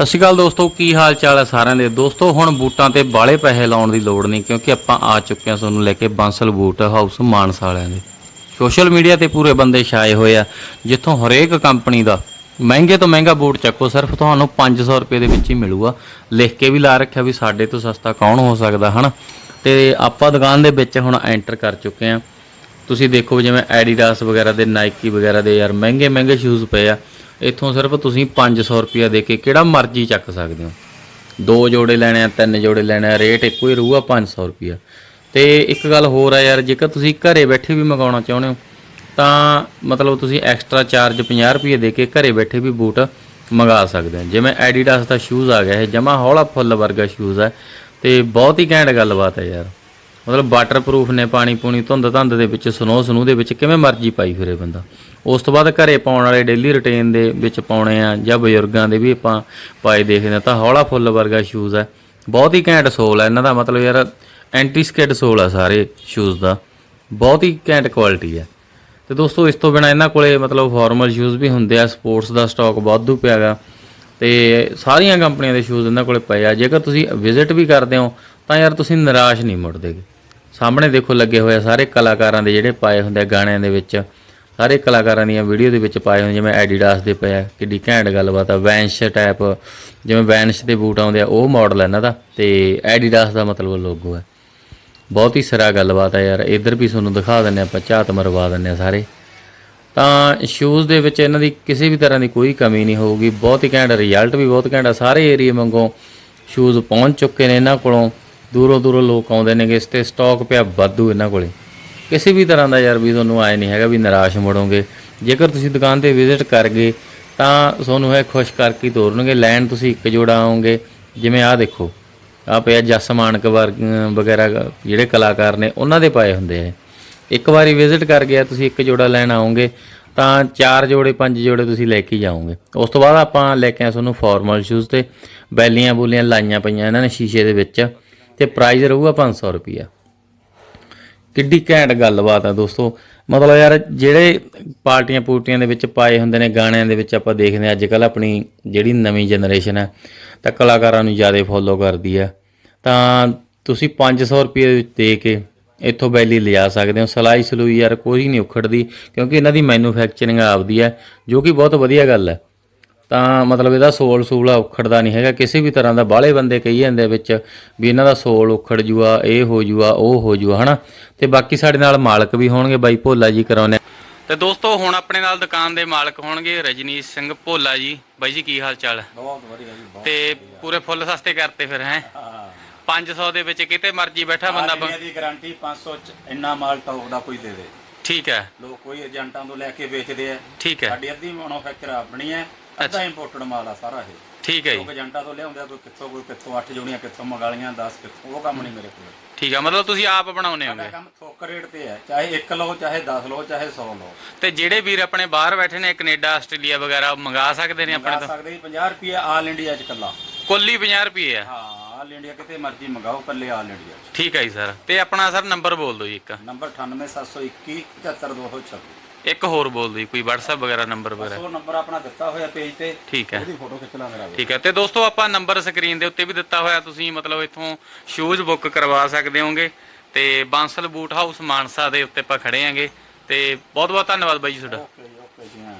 ਸਤਿ ਸ਼੍ਰੀ ਅਕਾਲ ਦੋਸਤੋ, ਕੀ ਹਾਲ ਚਾਲ ਹੈ ਸਾਰਿਆਂ ਦੇ? ਦੋਸਤੋ, ਹੁਣ ਬੂਟਾਂ ਤੇ ਬਾਲੇ ਪੈਸੇ ਲਾਉਣ ਦੀ ਲੋੜ ਨਹੀਂ, ਕਿਉਂਕਿ ਆਪਾਂ ਆ ਚੁੱਕੇ ਹਾਂ ਤੁਹਾਨੂੰ ਲੈ ਕੇ ਬਾਂਸਲ ਬੂਟ ਹਾਊਸ ਮਾਨਸਾ ਵਾਲਿਆਂ ਦੇ। ਸੋਸ਼ਲ ਮੀਡੀਆ ਤੇ ਪੂਰੇ ਬੰਦੇ ਛਾਏ ਹੋਏ ਆ, ਜਿੱਥੋਂ ਹਰੇਕ ਕੰਪਨੀ ਦਾ ਮਹਿੰਗੇ ਤੋਂ ਮਹਿੰਗਾ ਬੂਟ ਚੱਕੋ, ਸਿਰਫ ਤੁਹਾਨੂੰ 500 ਰੁਪਏ ਦੇ ਵਿੱਚ ਹੀ ਮਿਲੂਗਾ। ਲਿਖ ਕੇ ਵੀ ਲਾ ਰੱਖਿਆ ਵੀ ਸਾਡੇ ਤੋਂ ਸਸਤਾ ਕੌਣ ਹੋ ਸਕਦਾ, ਹਨਾ? ਤੇ ਆਪਾਂ ਦੁਕਾਨ ਦੇ ਵਿੱਚ ਹੁਣ ਐਂਟਰ ਕਰ ਚੁੱਕੇ ਹਾਂ। ਤੁਸੀਂ ਦੇਖੋ ਜਿਵੇਂ ਐਡੀਡਾਸ ਵਗੈਰਾ ਦੇ ਨਾਈਕੀ ਵਗੈਰਾ ਦੇ ਯਾਰ ਮਹਿੰਗੇ ਮਹਿੰਗੇ ਸ਼ੂਜ਼ ਪਏ ਆ। ਇੱਥੋਂ ਸਿਰਫ ਤੁਸੀਂ 500 ਰੁਪਿਆ ਦੇ ਕੇ ਕਿਹੜਾ ਮਰਜ਼ੀ ਚੱਕ ਸਕਦੇ ਹੋ। ਦੋ ਜੋੜੇ ਲੈਣੇ ਆ, ਤਿੰਨ ਜੋੜੇ ਲੈਣੇ ਆ, ਰੇਟ ਇੱਕੋ ਹੀ ਰਹੂਗਾ 500 ਰੁਪਿਆ ਤੇ ਇੱਕ ਗੱਲ ਹੋਰ ਆ ਯਾਰ, ਜੇਕਰ ਤੁਸੀਂ ਘਰੇ ਬੈਠੇ ਵੀ ਮੰਗਾਉਣਾ ਚਾਹੁੰਦੇ ਹੋ, ਤਾਂ ਮਤਲਬ ਤੁਸੀਂ ਐਕਸਟਰਾ ਚਾਰਜ 50 ਰੁਪਏ ਦੇ ਕੇ ਘਰੇ ਬੈਠੇ ਵੀ ਬੂਟ ਮੰਗਾ ਸਕਦੇ ਹੋ। ਜਿਵੇਂ ਐਡੀਡਾਸ ਦਾ ਸ਼ੂਜ਼ ਆ ਗਿਆ, ਇਹ ਜਮਾ ਹੌਲਾ ਫੁੱਲ ਵਰਗਾ ਸ਼ੂਜ਼ ਹੈ ਤੇ ਬਹੁਤ ਹੀ ਘੈਂਟ ਗੱਲਬਾਤ ਹੈ ਯਾਰ। ਮਤਲਬ ਵਾਟਰਪ੍ਰੂਫ ਨੇ ਪਾਣੀ ਪੂਣੀ ਧੁੰਦ ਧੰਦ ਦੇ ਵਿੱਚ, ਸਨੋ ਸਨੂ ਦੇ ਵਿੱਚ ਕਿਵੇਂ ਮਰਜ਼ੀ ਪਾਈ ਫਿਰੇ ਬੰਦਾ। ਉਸ ਤੋਂ ਬਾਅਦ ਘਰੇ ਪਾਉਣ ਵਾਲੇ ਡੇਲੀ ਰੁਟੀਨ ਦੇ ਵਿੱਚ ਪਾਉਣੇ ਆ ਜਾਂ ਬਜ਼ੁਰਗਾਂ ਦੇ ਵੀ ਆਪਾਂ ਪਾਏ ਦੇਖਦੇ ਹਾਂ ਤਾਂ ਹੌਲਾ ਫੁੱਲ ਵਰਗਾ ਸ਼ੂਜ਼ ਹੈ। ਬਹੁਤ ਹੀ ਘੈਂਟ ਸੋਲ ਹੈ। ਇਹਨਾਂ ਦਾ ਮਤਲਬ ਯਾਰ ਐਂਟੀ ਸਕਿਡ ਸੋਲ ਆ ਸਾਰੇ ਸ਼ੂਜ਼ ਦਾ। ਬਹੁਤ ਹੀ ਘੈਂਟ ਕੁਆਲਿਟੀ ਹੈ। ਤੇ ਦੋਸਤੋ, ਇਸ ਤੋਂ ਬਿਨਾ ਇਹਨਾਂ ਕੋਲੇ ਮਤਲਬ ਫਾਰਮਲ ਸ਼ੂਜ਼ ਵੀ ਹੁੰਦੇ ਆ। ਸਪੋਰਟਸ ਦਾ ਸਟਾਕ ਵਾਧੂ ਪਿਆਗਾ ਤੇ ਸਾਰੀਆਂ ਕੰਪਨੀਆਂ ਦੇ ਸ਼ੂਜ਼ ਇਹਨਾਂ ਕੋਲੇ ਪਏ ਆ। ਜੇਕਰ ਤੁਸੀਂ ਵਿਜ਼ਿਟ ਵੀ ਕਰਦੇ ਹੋ, ਤਾਂ ਯਾਰ ਤੁਸੀਂ ਨਿਰਾਸ਼ ਨਹੀਂ ਮੁੜਦੇਗੇ ਸਾਹਮਣੇ ਦੇਖੋ ਲੱਗੇ ਹੋਏ ਆ ਸਾਰੇ ਕਲਾਕਾਰਾਂ ਦੇ ਜਿਹੜੇ ਪਾਏ ਹੁੰਦੇ ਆ ਗਾਣਿਆਂ ਦੇ ਵਿੱਚ। ਸਾਰੇ ਕਲਾਕਾਰਾਂ ਦੀਆਂ ਵੀਡੀਓ ਦੇ ਵਿੱਚ ਪਾਏ ਹੁੰਦੇ ਜਿਵੇਂ ਐਡੀਡਾਸ ਦੇ ਪਏ ਆ ਕਿੱਡੀ ਘੈਂਟ ਗੱਲਬਾਤ ਆ ਵੈਨਸ਼ ਟਾਈਪ ਜਿਵੇਂ ਵੈਨਸ਼ ਦੇ ਬੂਟ ਆਉਂਦੇ ਆ, ਉਹ ਮਾਡਲ ਹੈ ਇਹਨਾਂ ਦਾ, ਤੇ ਐਡੀਡਾਸ ਦਾ ਮਤਲਬ ਲੋਗੋ ਹੈ ਬਹੁਤ ਹੀ ਸਿਰਾ ਗੱਲਬਾਤ ਆ ਯਾਰ, ਇੱਧਰ ਵੀ ਤੁਹਾਨੂੰ ਦਿਖਾ ਦਿੰਨੇ ਆਪਾਂ ਝਾਤ ਮਰਵਾ ਦਿੰਨੇ ਆ ਸਾਰੇ। ਤਾਂ ਸ਼ੂਜ਼ ਦੇ ਵਿੱਚ ਇਹਨਾਂ ਦੀ ਕਿਸੇ ਵੀ ਤਰ੍ਹਾਂ ਦੀ ਕੋਈ ਕਮੀ ਨਹੀਂ ਹੋਊਗੀ, ਬਹੁਤ ਹੀ ਘੈਂਟ ਰਿਜ਼ਲਟ ਵੀ ਬਹੁਤ ਘੈਂਟ ਆ, ਸਾਰੇ ਏਰੀਆ ਵਾਂਗੂ ਸ਼ੂਜ਼ ਪਹੁੰਚ ਚੁੱਕੇ ਨੇ ਇਹਨਾਂ ਕੋਲੋਂ। ਦੂਰੋਂ ਦੂਰੋਂ ਲੋਕ ਆਉਂਦੇ ਨੇਗੇ, ਇਸ ਤੇ ਸਟਾਕ ਪਿਆ ਵਾਧੂ ਇਹਨਾਂ ਕੋਲੇ। ਕਿਸੇ ਵੀ ਤਰ੍ਹਾਂ ਦਾ ਯਾਰ ਵੀ ਤੁਹਾਨੂੰ ਆਏ ਨਹੀਂ ਹੈਗਾ ਵੀ ਨਿਰਾਸ਼ ਮੁੜੋਗੇ। ਜੇਕਰ ਤੁਸੀਂ ਦੁਕਾਨ ਤੇ ਵਿਜ਼ਿਟ ਕਰ ਗਏ ਤਾਂ ਤੁਹਾਨੂੰ ਇਹ ਖੁਸ਼ ਕਰਕੇ ਤੋਰਨਗੇ। ਲੈਣ ਤੁਸੀਂ ਇੱਕ ਜੋੜਾ ਆਉਂਗੇ ਜਿਵੇਂ ਆਹ ਦੇਖੋ। ਆ ਪਿਆ ਜਸ ਮਾਨਕ ਵਰਗ ਵਗੈਰਾ, ਜਿਹੜੇ ਕਲਾਕਾਰ ਨੇ, ਉਹਨਾਂ ਦੇ ਪਾਏ ਹੁੰਦੇ ਆ। ਇੱਕ ਵਾਰੀ ਵਿਜ਼ਿਟ ਕਰ ਗਿਆ, ਤੁਸੀਂ ਇੱਕ ਜੋੜਾ ਲੈਣ ਆਉਂਗੇ ਤਾਂ ਚਾਰ ਜੋੜੇ, ਪੰਜ ਜੋੜੇ ਤੁਸੀਂ ਲੈ ਕੇ ਹੀ ਜਾਓਗੇ। ਉਸ ਤੋਂ ਬਾਅਦ ਆਪਾਂ ਲੈ ਕੇ ਆਏ ਤੁਹਾਨੂੰ ਫਾਰਮਲ ਸ਼ੂਜ਼ ਤੇ। ਬੈਲੀਆਂ ਬੁਲੀਆਂ ਲਾਈਆਂ ਪਈਆਂ ਇਹਨਾਂ ਨੇ ਸ਼ੀਸ਼ੇ ਦੇ ਵਿੱਚ। ਤੇ ਪ੍ਰਾਈਸ ਰਹੂਗਾ 500 ਰੁਪਿਆ ਕਿੱਡੀ ਘੈਂਟ ਗੱਲਬਾਤ ਆ ਦੋਸਤੋ। ਮਤਲਬ ਯਾਰ ਜਿਹੜੇ ਪਾਰਟੀਆਂ ਪੂਰਟੀਆਂ ਦੇ ਵਿੱਚ ਪਾਏ ਹੁੰਦੇ ਨੇ, ਗਾਣਿਆਂ ਦੇ ਵਿੱਚ ਆਪਾਂ ਦੇਖਦੇ ਹਾਂ ਅੱਜ ਕੱਲ ਆਪਣੀ ਜਿਹੜੀ ਨਵੀਂ ਜਨਰੇਸ਼ਨ ਹੈ ਤਾਂ ਕਲਾਕਾਰਾਂ ਨੂੰ ਜ਼ਿਆਦਾ ਫੋਲੋ ਕਰਦੀ ਆ। ਤਾਂ ਤੁਸੀਂ 500 ਰੁਪਏ ਦੇ ਕੇ ਇੱਥੋਂ ਬੈਲੀ ਲਿਜਾ ਸਕਦੇ ਹੋ। ਸਲਾਈ ਸਲੂਈ ਯਾਰ ਕੋਈ ਨਹੀਂ ਉਖੜਦੀ, ਕਿਉਂਕਿ ਇਹਨਾਂ ਦੀ ਮੈਨੂਫੈਕਚਰਿੰਗ ਆਪਦੀ ਹੈ ਜੋ ਕਿ ਬਹੁਤ ਵਧੀਆ ਗੱਲ ਹੈ ਤਾਂ ਮਤਲਬ ਇਹਦਾ ਸੋਲ ਸੂਲ ਉਖੜਦਾ ਨਹੀਂ ਹੈਗਾ। ਕਿਸੇ ਵੀ ਤਰ੍ਹਾਂ ਦਾ ਬਾਹਲੇ ਬੰਦੇ ਕਹੀ ਜਾਂਦੇ ਵਿੱਚ ਵੀ ਇਹਨਾਂ ਦਾ ਸੋਲ ਉਖੜ ਜੂਆ ਇਹ ਹੋ ਜੂਆ ਉਹ ਹੋ ਜੂਆ ਹਨਾ? ਤੇ ਬਾਕੀ ਸਾਡੇ ਨਾਲ ਮਾਲਕ ਵੀ ਹੋਣਗੇ ਬਾਈ ਭੋਲਾ ਜੀ ਕਰਾਉਣੇ ਤੇ ਦੋਸਤੋ ਹੁਣ ਆਪਣੇ ਨਾਲ ਦੁਕਾਨ ਦੇ ਮਾਲਕ ਹੋਣਗੇ ਰਜਨੀਸ਼ ਸਿੰਘ ਭੋਲਾ ਜੀ। ਬਾਈ ਜੀ ਕੀ ਹਾਲ ਚਾਲ ਬਹੁਤ ਵਧੀਆ ਜੀ ਬਹੁਤ ਤੇ ਪੂਰੇ ਫੁੱਲ ਸਸਤੇ ਕਰਤੇ ਫਿਰ ਹੈ? ਹਾਂ 500 ਦੇ ਵਿੱਚ ਕਿਤੇ ਮਰਜ਼ੀ ਬੈਠਾ ਬੰਦਾ ਦੀ ਗਾਰੰਟੀ 500 ਚ ਇੰਨਾ ਮਾਲ ਟੌਪ ਦਾ ਕੋਈ ਦੇ ਦੇ ਠੀਕ ਹੈ। ਲੋਕ ਕੋਈ ਏਜੰਟਾਂ ਤੋਂ ਲੈ ਕੇ ਵੇਚਦੇ ਆ। ਠੀਕ ਹੈ। ਸਾਡੀ ਅੱਧੀ ਮੈਨੂਫੈਕਚਰ ਆਪਣੀ ਹੈ। ਅੱਧਾ ਇੰਪੋਰਟਡ ਮਾਲ ਆ ਸਾਰਾ ਇਹ। ਠੀਕ ਹੈ ਜੀ। ਲੋਕ ਏਜੰਟਾਂ ਤੋਂ ਲਿਆਉਂਦੇ ਆ ਕੋਈ ਕਿੱਥੋਂ ਕੋਈ ਕਿੱਥੋਂ 8 ਜੋੜੀਆਂ ਕਿੱਥੋਂ ਮੰਗਾਲੀਆਂ 10 ਕਿੱਥੋਂ ਉਹ ਕੰਮ ਨਹੀਂ ਮੇਰੇ ਕੋਲ। ਠੀਕ ਹੈ ਮਤਲਬ ਤੁਸੀਂ ਆਪ ਬਣਾਉਨੇ ਸਾਡਾ ਹੋਗੇ ਕੰਮ ਥੋਕ ਰੇਟ ਤੇ ਹੈ ਚਾਹੇ 1 ਲਓ ਚਾਹੇ 10 ਲਓ ਚਾਹੇ 100 ਲਓ। ਤੇ ਜਿਹੜੇ ਵੀਰ ਆਪਣੇ ਬਾਹਰ ਬੈਠੇ ਨੇ ਕੈਨੇਡਾ ਆਸਟ੍ਰੇਲੀਆ ਵਗੈਰਾ ਉਹ ਮੰਗਾ ਸਕਦੇ ਨੇ ਆਪਣੇ ਮੰਗਾ ਤੋਂ? ਸਕਦੇ ਜੀ 50 ਰੁਪਏ ਆਲ ਇੰਡੀਆ ਚ ਕੱਲਾ ਕੁੱਲ ਹੀ 50 ਰੁਪਏ ਆ। ਹਾਂ ਆਲ ਇੰਡੀਆ ਕਿਤੇ ਮਰਜ਼ੀ ਮੰਗਾਓ ਕੱਲੇ ਆਲ ਇੰਡੀਆ ਚ। ਠੀਕ ਹੈ ਜੀ ਸਰ। ਤੇ ਆਪਣਾ ਸਰ ਨੰਬਰ ਬੋਲ ਦਿਓ ਜੀ ਇੱਕ। ਨੰਬਰ 98721 75226 ਇੱਕ ਹੋਰ ਬੋਲ ਜੀ, ਕੋਈ WhatsApp ਵਗੈਰਾ ਨੰਬਰ ਵਗੈਰਾ? ਉਹ ਨੰਬਰ ਆਪਣਾ ਦਿੱਤਾ ਹੋਇਆ ਪੇਜ ਤੇ ਠੀਕ ਹੈ। ਉਹਦੀ ਫੋਟੋ ਖਿੱਚ ਲਾ ਮੇਰਾ ਵੀ। ਠੀਕ ਹੈ ਤੇ ਦੋਸਤੋ ਆਪਾਂ ਨੰਬਰ ਸਕਰੀਨ ਦੇ ਉੱਤੇ ਵੀ ਦਿੱਤਾ ਹੋਇਆ ਤੁਸੀਂ ਮਤਲਬ ਇੱਥੋਂ ਸ਼ੂਜ਼ ਬੁੱਕ ਕਰਵਾ ਸਕਦੇ ਹੋਗੇ ਤੇ ਬਾਂਸਲ ਬੂਟ ਹਾਊਸ ਮਾਨਸਾ ਦੇ ਉੱਤੇ ਆਪਾਂ ਖੜੇ ਆਂਗੇ। ਤੇ ਬਹੁਤ ਬਹੁਤ ਧੰਨਵਾਦ ਬਾਈ ਜੀ ਤੁਹਾਡਾ। ਓਕੇ ਜੀ ਓਕੇ ਜੀ ਹਾਂ।